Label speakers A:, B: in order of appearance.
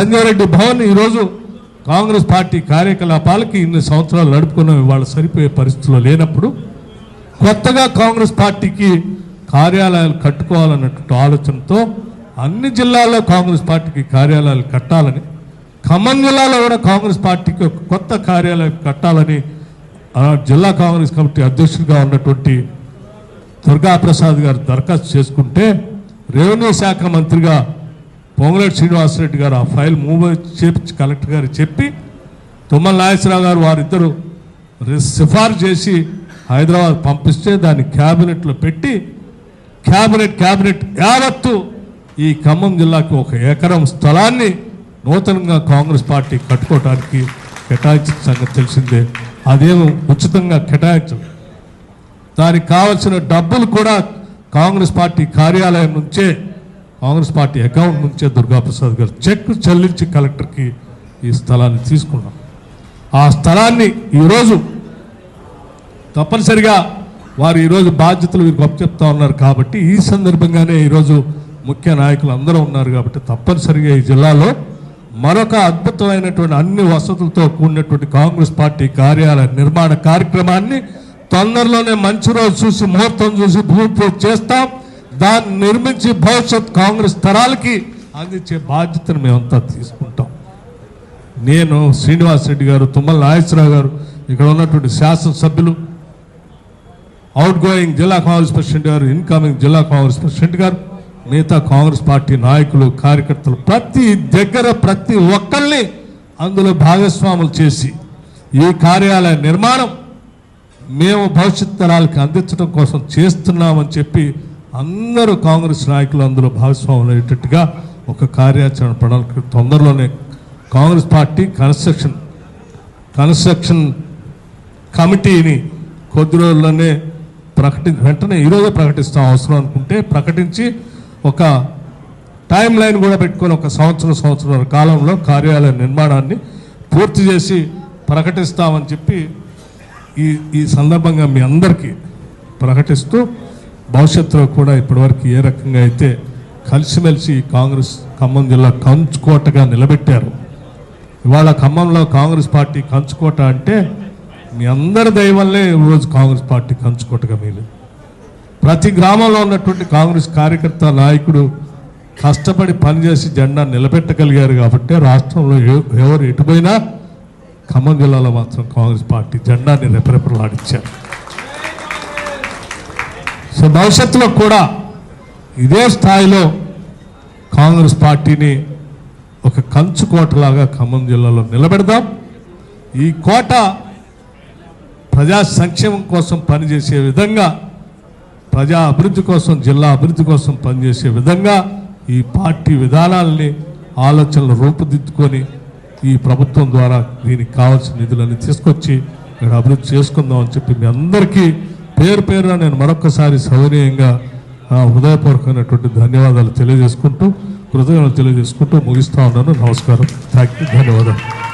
A: సంజయ్ భవన్ ఈరోజు కాంగ్రెస్ పార్టీ కార్యకలాపాలకి ఇన్ని సంవత్సరాలు నడుపుకున్నాం ఇవాళ సరిపోయే పరిస్థితిలో లేనప్పుడు కొత్తగా కాంగ్రెస్ పార్టీకి కార్యాలయాలు కట్టుకోవాలన్నటువంటి ఆలోచనతో అన్ని జిల్లాల్లో కాంగ్రెస్ పార్టీకి కార్యాలయాలు కట్టాలని ఖమ్మం జిల్లాలో కూడా కాంగ్రెస్ పార్టీకి ఒక కొత్త కార్యాలయం కట్టాలని జిల్లా కాంగ్రెస్ కమిటీ అధ్యక్షుడిగా ఉన్నటువంటి దుర్గాప్రసాద్ గారు దరఖాస్తు చేసుకుంటే రెవెన్యూ శాఖ మంత్రిగా పొంగులేటి శ్రీనివాసరెడ్డి గారు ఆ ఫైల్ మూవ్ చేపించి కలెక్టర్ గారు చెప్పి తుమ్మల నాగేశ్వరరావు గారు వారిద్దరు సిఫారు సిఫార్సు చేసి హైదరాబాద్ పంపిస్తే దాన్ని క్యాబినెట్లో పెట్టి క్యాబినెట్ క్యాబినెట్ యావత్తు ఈ ఖమ్మం జిల్లాకి ఒక ఎకరం స్థలాన్ని నూతనంగా కాంగ్రెస్ పార్టీ కట్టుకోవటానికి కేటాయించిన సంగతి తెలిసిందే. అదేమో ఉచితంగా కేటాయించదు దానికి కావలసిన డబ్బులు కూడా కాంగ్రెస్ పార్టీ కార్యాలయం నుంచే కాంగ్రెస్ పార్టీ అకౌంట్ నుంచే దుర్గాప్రసాద్ గారు చెక్ చెల్లించి కలెక్టర్కి ఈ స్థలాన్ని తీసుకున్నాం. ఆ స్థలాన్ని ఈరోజు తప్పనిసరిగా వారు ఈరోజు బాధ్యతలు వీరికి అప్పచెప్తా ఉన్నారు కాబట్టి ఈ సందర్భంగానే ఈరోజు ముఖ్య నాయకులు అందరూ ఉన్నారు కాబట్టి తప్పనిసరిగా ఈ జిల్లాలో మరొక అద్భుతమైనటువంటి అన్ని వసతులతో కూడినటువంటి కాంగ్రెస్ పార్టీ కార్యాలయ నిర్మాణ కార్యక్రమాన్ని తొందరలోనే మంచి రోజు చూసి ముహూర్తం చూసి భూమి చేస్తాం. దాన్ని నిర్మించి భవిష్యత్ కాంగ్రెస్ తరాలకి అందించే బాధ్యతను మేమంతా తీసుకుంటాం. నేను శ్రీనివాస్ రెడ్డి గారు తుమ్మల నాగేశ్వరరావు గారు ఇక్కడ ఉన్నటువంటి శాసనసభ్యులు అవుట్ గోయింగ్ జిల్లా కాంగ్రెస్ ప్రెసిడెంట్ గారు ఇన్కమింగ్ జిల్లా కాంగ్రెస్ ప్రెసిడెంట్ గారు మిగతా కాంగ్రెస్ పార్టీ నాయకులు కార్యకర్తలు ప్రతి దగ్గర ప్రతి ఒక్కరిని అందులో భాగస్వాములు చేసి ఈ కార్యాలయ నిర్మాణం మేము భవిష్యత్ తరాలకి అందించడం కోసం చేస్తున్నామని చెప్పి అందరూ కాంగ్రెస్ నాయకులు అందులో భాగస్వాములు అయ్యేటట్టుగా ఒక కార్యాచరణ ప్రణాళిక తొందరలోనే కాంగ్రెస్ పార్టీ కన్స్ట్రక్షన్ కన్స్ట్రక్షన్ కమిటీని కొద్ది రోజుల్లోనే ప్రకటి వెంటనే ఈరోజే ప్రకటిస్తాం. అవసరం అనుకుంటే ప్రకటించి ఒక టైం లైన్ కూడా పెట్టుకొని ఒక సంవత్సరం సంవత్సరాల కాలంలో కార్యాలయ నిర్మాణాన్ని పూర్తి చేసి ప్రకటిస్తామని చెప్పి ఈ ఈ సందర్భంగా మీ అందరికీ ప్రకటిస్తూ భవిష్యత్తులో కూడా ఇప్పటివరకు ఏ రకంగా అయితే కలిసిమెలిసి కాంగ్రెస్ ఖమ్మం జిల్లా కంచుకోటగా నిలబెట్టారు. ఇవాళ ఖమ్మంలో కాంగ్రెస్ పార్టీ కంచుకోట అంటే మీ అందరి దయవల్లే ఈరోజు కాంగ్రెస్ పార్టీ కంచుకోటగా మీరు ప్రతి గ్రామంలో ఉన్నటువంటి కాంగ్రెస్ కార్యకర్త నాయకుడు కష్టపడి పనిచేసి జెండా నిలబెట్టగలిగారు కాబట్టి రాష్ట్రంలో ఎవరు ఎటుపోయినా ఖమ్మం జిల్లాలో మాత్రం కాంగ్రెస్ పార్టీ జెండాని రెపరెపలాడించారు. సో భవిష్యత్తులో కూడా ఇదే స్థాయిలో కాంగ్రెస్ పార్టీని ఒక కంచు కోటలాగా ఖమ్మం జిల్లాలో నిలబెడదాం. ఈ కోట ప్రజా సంక్షేమం కోసం పనిచేసే విధంగా ప్రజా అభివృద్ధి కోసం జిల్లా అభివృద్ధి కోసం పనిచేసే విధంగా ఈ పార్టీ విధానాలని ఆలోచనలు రూపుదిద్దుకొని ఈ ప్రభుత్వం ద్వారా దీనికి కావాల్సిన నిధులన్నీ తీసుకొచ్చి ఇక్కడ అభివృద్ధి చేసుకుందాం అని చెప్పి మీ అందరికీ పేరు పేరున నేను మరొకసారి సౌనీయంగా ఆ, హృదయపూర్వకమైనటువంటి ధన్యవాదాలు తెలియజేసుకుంటూ కృతజ్ఞతలు తెలియజేసుకుంటూ ముగిస్తా ఉన్నాను. నమస్కారం. థ్యాంక్ యూ ధన్యవాదాలు.